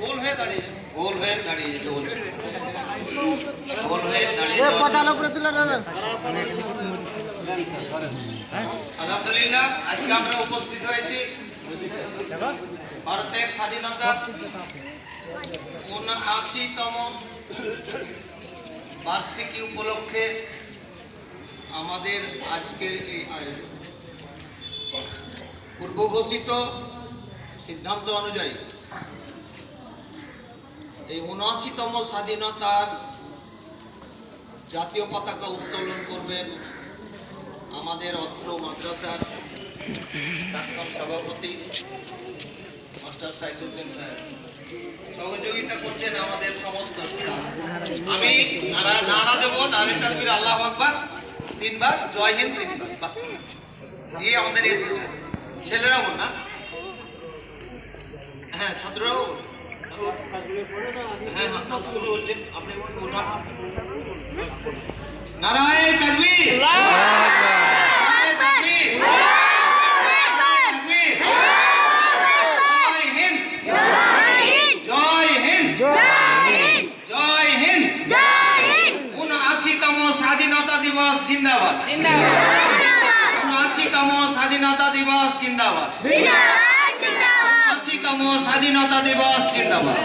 গোল হয়ে দাঁড়িয়ে গোল হয়ে দাঁড়িয়ে যেতে বলছে গোল হয়ে দাঁড়িয়ে আলহামদুলিল্লাহ আজকে আমরা উপস্থিত হয়েছি ভারতের স্বাধীনতার উনআশিতম বার্ষিকী উপলক্ষে আমাদের আজকের এই আয়োজন। পূর্ব ঘোষিত সিদ্ধান্ত অনুযায়ী এই উনআশিতম স্বাধীনতার জাতীয় পতাকা উত্তোলন করবেন আমাদের অত্র মাদ্রাসার প্রাক্তন সভাপতি মাস্টার সাইসুদ্দিন সাহেব সহযোগিতা করছেন আমাদের সমস্ত আমি নারা নারা দেব নারে তাকবীর আল্লাহ আকবার, তিনবার, জয় হিন্দ তিনবার দিয়ে আমাদের এসেছে। বল না? হ্যাঁ ছাত্ররাও। বল। শুরু হচ্ছে আপনি বলুন নারায় তাকবীর নারায়ে তাকবীর! নারায়ে তাকবীর! জয় হিন্দ জয় হিন্দ জয় হিন্দ উনআশিতম স্বাধীনতা দিবস জিন্দাবাদ স্বাধীনতা দিবস জিন্দাবাদ উনআশিতম স্বাধীনতা দিবস জিন্দাবাদ।